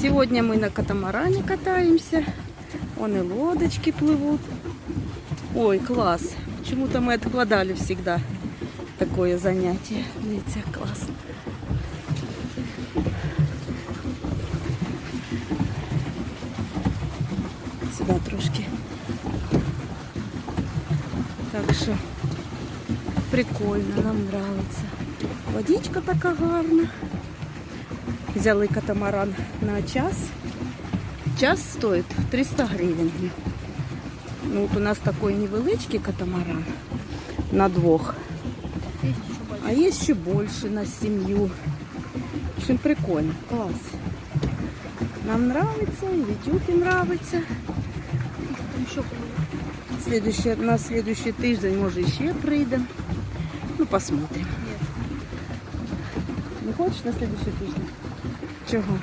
Сегодня мы на катамаране катаемся. Вон и лодочки плывут. Ой, класс. Почему-то мы откладали всегда такое занятие. Видите, классно. Сюда трошки. Так що прикольно, нам нравится. Водичка така гарна. Взяли катамаран на час. Час стоїть 300 гривень. Ну, от у нас такий невеличкий катамаран на двох. А є ще більше на сім'ю. В общем, прикольно, клас. Нам нравится, и Витюке нравится. Следующий, на следующий тиждень, може, ще прийдемо. Ну, посмотрим. Нет. Не хочеш на следующий тиждень? Чого?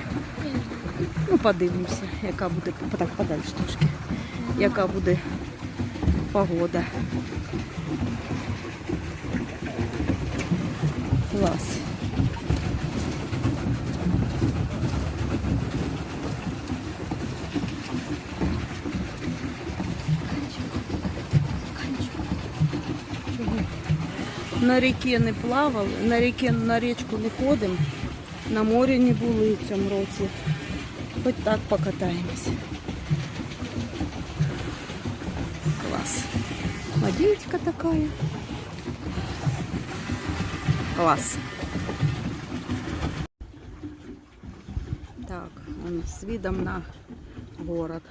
Ну, подивимося, яка буде, так подальше трошки, яка буде погода. Клас. На ріки не плавали, на ріки на річку не ходимо, на морі не були в цьому році. Хоч так покатаємося. Клас. Водичка такая. Клас. Так, он з видом на город,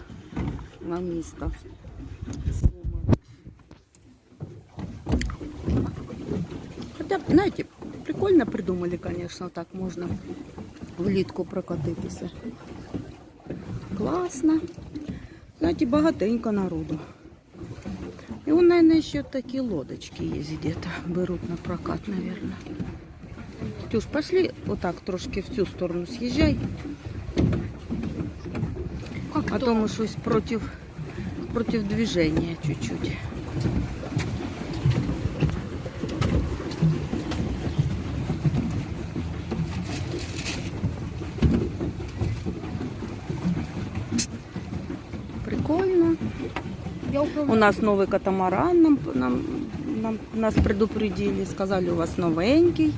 на місто. Суми. Хотя, знаете, прикольно придумали, конечно, так можно влітку прокатитися. Класно. Знаете, багатенько народу. І у мене ще такі лодочки є где-то. Беруть на прокат, наверное. Тюш, пошли отак трошки в цю сторону з'їжджай. А то? ми щось проти, проти движения чуть-чуть. Прикольно. У нас новий катамаран, нам, нам, нам, нас предупредили, сказали, у вас новенький.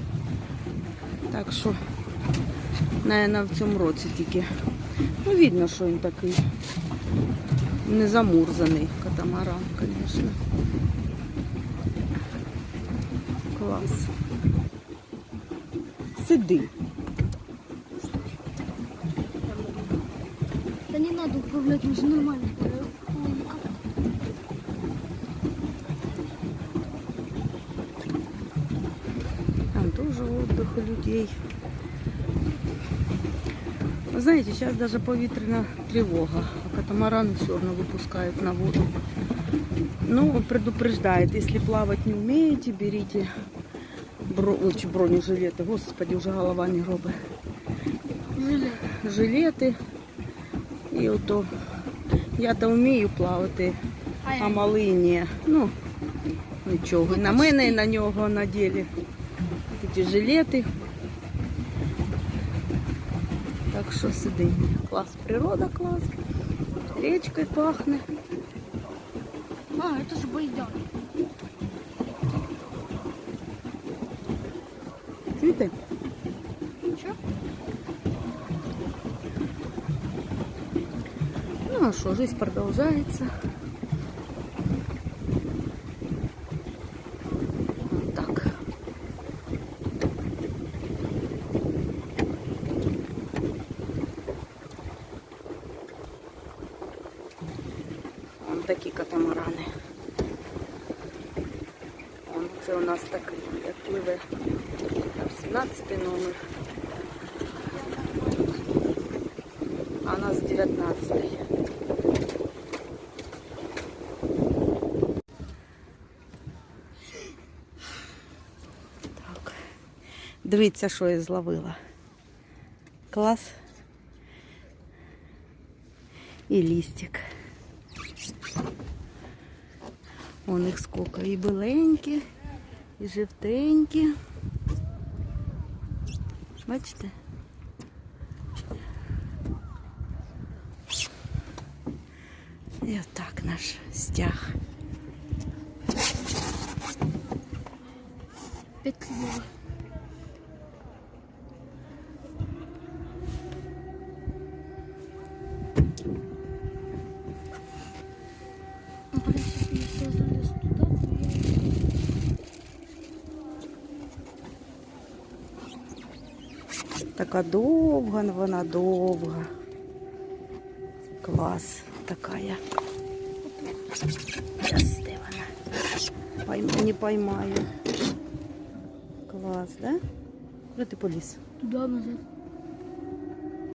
Так що, наверное, в цьому році тільки. Ну, видно, що він такий не замурзаний катамаран, звісно. Клас. Сиди. Надо управлять, мы же нормально? Там тоже отдых у людей. Вы знаете, сейчас даже повітряна тривога, а катамараны все равно выпускают на воду. Ну, предупреждает, если плавать не умеете, берите бро... Бронежилеты. Господи, уже голова не робить. Жилет. І ото я-то вмію плавати, А малий ні. Ну, нічого. І на мене і на нього наділи ці жилети. Так що сиди. Клас, природа клас. Річкою пахне. А, это же бойдяк. Чуєте? Че? Ну що, жизнь продовжується. Вот так. Вон такі катамарани. Вон, це у нас такий, як пливе. Там 17 номер. А нас 19. Так. Дивіться, що я зловила. Клас. І лістик. У них сколько і біленькі, і жовтенькі. Бачите? І отак наш стяг. Петлю. Така довга, вона довга. Клас така я. Де вона? Пойму, не поймаю. Клас, да? Куди ти поліз? Туди назад.